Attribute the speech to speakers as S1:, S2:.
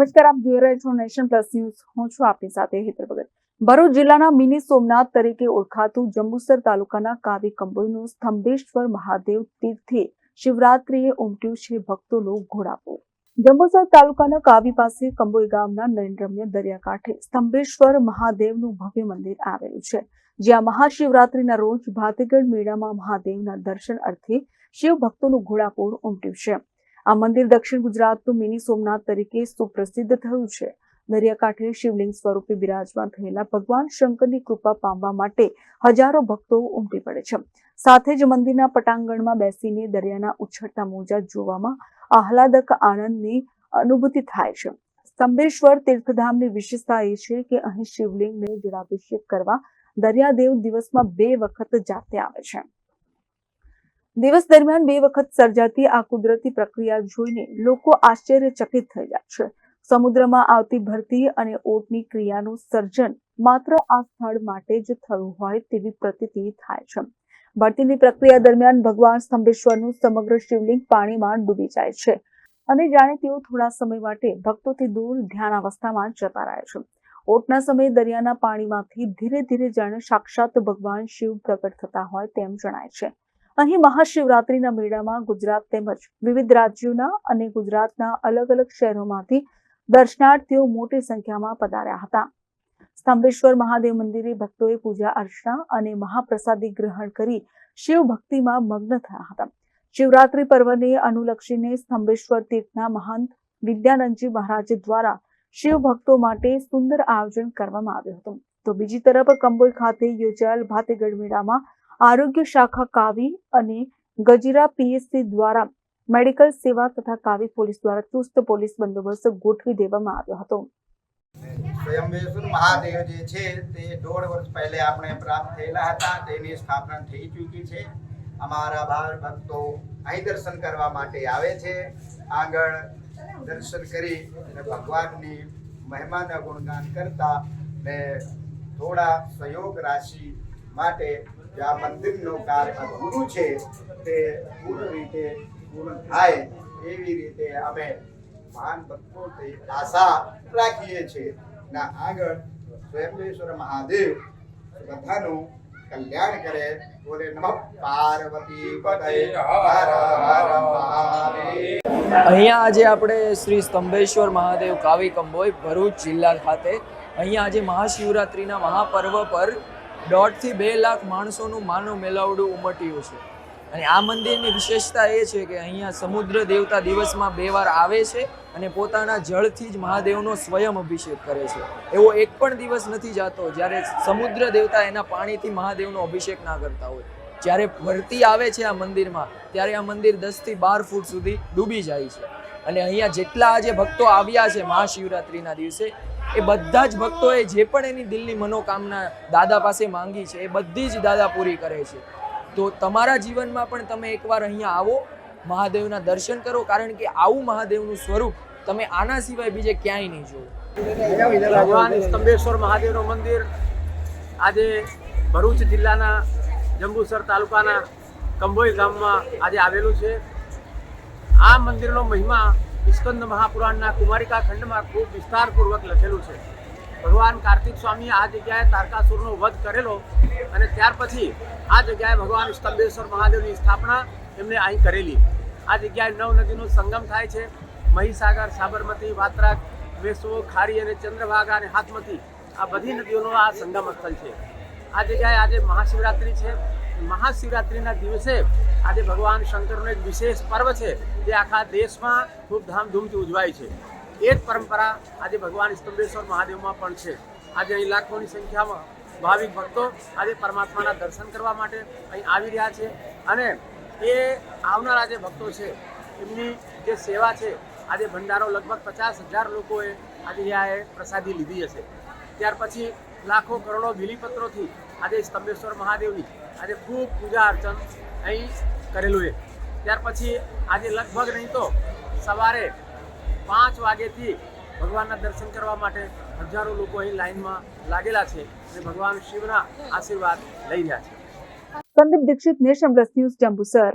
S1: નમસ્કાર, આપ જોઈ રહ્યા છો નેશન પ્લસ ન્યૂઝ. હું છું આપની સાથે હેતર ભગત. ભરૂચ જિલ્લાના મિની સોમનાથ તરીકે ઓળખાતું જંબુસર તાલુકાના કાવી કંબોઈનું સ્તંભેશ્વર મહાદેવ તીર્થે શિવરાત્રીએ ઉમટ્યું છે ભક્તો લોક ઘોડાપો. જંબુસર તાલુકાના કાવી પાસે કંબોઈ ગામના નયનરમ્ય દરિયાકાંઠે સ્તંભેશ્વર મહાદેવનું ભવ્ય મંદિર આવેલું છે. જ્યાં મહાશિવરાત્રીના રોજ ભાતીગઢ મેળામાં મહાદેવના દર્શન અર્થે શિવ ભક્તોનું ઘોડાપુર ઉમટ્યું છે. આ મંદિર દક્ષિણ ગુજરાતનું મિની સોમનાથ તરીકે સુપ્રસિદ્ધ થયું છે. દરિયાકાંઠે શિવલિંગ સ્વરૂપે બિરાજમાન થયેલા ભગવાન શંકરની કૃપા પામવા માટે હજારો ભક્તો ઉમટી પડે છે. સાથે જ મંદિરના પટાંગણમાં બેસીને દરિયાના ઉછળતા મોજા જોવામાં આહલાદક આનંદની અનુભૂતિ થાય છે. સ્તંભેશ્વર તીર્થધામની વિશેષતા એ છે કે અહીં શિવલિંગને જળાભિષેક કરવા દરિયાદેવ દિવસમાં બે વખત જાતે આવે છે. દિવસ દરમિયાન બે વખત સર્જાતી આ કુદરતી પ્રક્રિયા જોઈને લોકો આશ્ચર્યચકિત થઈ જાય છે. સમુદ્રમાં આવતી ભરતી અને ઓટની ક્રિયાનું સર્જન માત્ર આ સ્થળ માટે જ થયું હોય તેવી પ્રતીતિ થાય છે. ભરતીની પ્રક્રિયા દરમિયાન ભગવાન સ્તંભેશ્વરનું સમગ્ર શિવલિંગ પાણીમાં ડૂબી જાય છે અને જાણે તેઓ થોડા સમય માટે ભક્તોથી દૂર ધ્યાન અવસ્થામાં જતા રહે છે. ઓટના સમયે દરિયાના પાણીમાંથી ધીરે ધીરે જાણે સાક્ષાત ભગવાન શિવ પ્રગટ થતા હોય તેમ જણાય છે. અહીં મહાશિવરાત્રિના મેળામાં ગુજરાત તેમજ વિવિધ રાજ્યોના અને ગુજરાતના અલગ અલગ શહેરોમાંથી દર્શનાર્થીઓ મોટી સંખ્યામાં પધાર્યા હતા. સ્તંભેશ્વર મહાદેવ મંદિરે ભક્તોએ પૂજા અર્ચના અને મહાપ્રસાદી ગ્રહણ કરી શિવ ભક્તિમાં મગ્ન થયા હતા. શિવરાત્રી પર્વને અનુલક્ષીને સ્તંભેશ્વર તીર્થના મહંત વિદ્યાનંદજી મહારાજ દ્વારા શિવ ભક્તો માટે સુંદર આયોજન કરવામાં આવ્યું હતું. તો બીજી તરફ કંબોઈ ખાતે યોજાયેલ ભાતીગઢ મેળામાં આરોગ્ય શાખા કાવી અને ગજીરા પીએસસી દ્વારા મેડિકલ સેવા તથા કાવી પોલીસ દ્વારા ચુસ્ત પોલીસ બંદોબસ્ત ગોઠવી દેવામાં આવ્યો હતો.
S2: સ્વયંભેશ્વર મહાદેવ જે છે તે દોઢ વર્ષ પહેલે આપણે પ્રાપ્ત થયેલા હતા, તેની સ્થાપના થઈ ચૂકી છે. અમારા બાળ ભક્તો અહીં દર્શન કરવા માટે આવે છે. આગળ દર્શન કરી અને ભગવાનની મહિમાના ગુણગાન કરતા ને થોડા સહયોગ રાશિ માટે જે આ મંદિરનો કાર્ય ગુરુ છે તે પૂર્ણ રીતે પૂર્ણ થાય એવી રીતે અમે મહાન ભક્તોથી આશા રાખીએ છીએ. ના, આગળ સ્વયંભેશ્વર મહાદેવ બધાનું કલ્યાણ કરે. બોલે નમઃ પાર્વતી પતયે. હર હર
S3: અહીંયા આજે આપણે શ્રી સ્તંભેશ્વર મહાદેવ કાવી કંબોય ભરૂચ જિલ્લા ખાતે. અહીંયા આજે મહાશિવરાત્રિના મહાપર્વ પર દોઢથી બે લાખ માણસોનું માનવ મેલાવડું ઉમટ્યું છે. અને આ મંદિરની વિશેષતા એ છે કે અહીંયા સમુદ્ર દેવતા દિવસમાં બે વાર આવે છે અને પોતાના જળથી જ મહાદેવનો સ્વયં અભિષેક કરે છે. એવો એક પણ દિવસ નથી જાતો જ્યારે સમુદ્ર દેવતા એના પાણીથી મહાદેવનો અભિષેક ના કરતા હોય. જ્યારે ભરતી આવે છે આ મંદિરમાં, ત્યારે આ મંદિર દસથી બાર ફૂટ સુધી ડૂબી જાય છે. અને અહીંયા જેટલા આજે ભક્તો આવ્યા છે મહાશિવરાત્રિના દિવસે એ બધા જ ભક્તોએ જે પણ એની દિલની મનોકામના દાદા પાસે માંગી છે, એ બધી જ દાદા પૂરી કરે છે. તો તમારા જીવનમાં પણ તમે એકવાર અહીંયા આવો, મહાદેવના દર્શન કરો, કારણ કે આવું મહાદેવનું સ્વરૂપ તમે આના સિવાય બીજે ક્યાંય નહીં જોયું
S4: ભગવાન સ્તંભેશ્વર મહાદેવનું મંદિર આજે ભરૂચ જિલ્લાના જંબુસર તાલુકાના કંબોઈ ગામમાં આજે આવેલું છે. આ મંદિરનો મહિમા સ્કંદ મહાપુરાણના કુમારિકા ખંડમાં ખૂબ વિસ્તારપૂર્વક લખેલું છે. ભગવાન કાર્તિક સ્વામીએ આ જગ્યાએ તારકાસુરનો વધ કરેલો અને ત્યાર પછી આ જગ્યાએ ભગવાન સ્તંભેશ્વર મહાદેવની સ્થાપના એમને અહીં કરેલી. આ જગ્યાએ નવ નદીનો સંગમ થાય છે. મહીસાગર, સાબરમતી, વાત્રા વેસો ખારી અને ચંદ્રભાગા અને હાથમતી આ બધી નદીઓનો આ સંગમ સ્થળ છે. આ જગ્યાએ આજે મહાશિવરાત્રિ છે. મહાશિવરાત્રિના દિવસે આજે ભગવાન શંકરનો એક વિશેષ પર્વ છે, જે આખા દેશમાં ખૂબ ધામધૂમથી ઉજવાય છે. એ જ પરંપરા આજે ભગવાન સ્તંભેશ્વર મહાદેવમાં પણ છે. આજે અહીં લાખોની સંખ્યામાં ભાવિક ભક્તો આજે પરમાત્માના દર્શન કરવા માટે અહીં આવી રહ્યા છે અને એ આવનારા જે ભક્તો છે, એમની જે સેવા છે, આજે ભંડારો લગભગ પચાસ હજાર લોકોએ આજે આ પ્રસાદી લીધી હશે. ત્યાર પછી લાખો કરોડો બિલીપત્રોથી આજે સ્તંભેશ્વર મહાદેવની આજે ખૂબ પૂજા અર્ચન અહીં કરેલું છે. ત્યાર પછી આજે લગભગ નહીં તો સવારે પાંચ વાગ્યેથી ભગવાનના દર્શન કરવા માટે હજારો લોકો અહીં લાઈનમાં લાગેલા છે અને ભગવાન શિવના આશીર્વાદ લઈ રહ્યા છે.
S1: Sandeep Dixit Nation Plus News, Jambusar.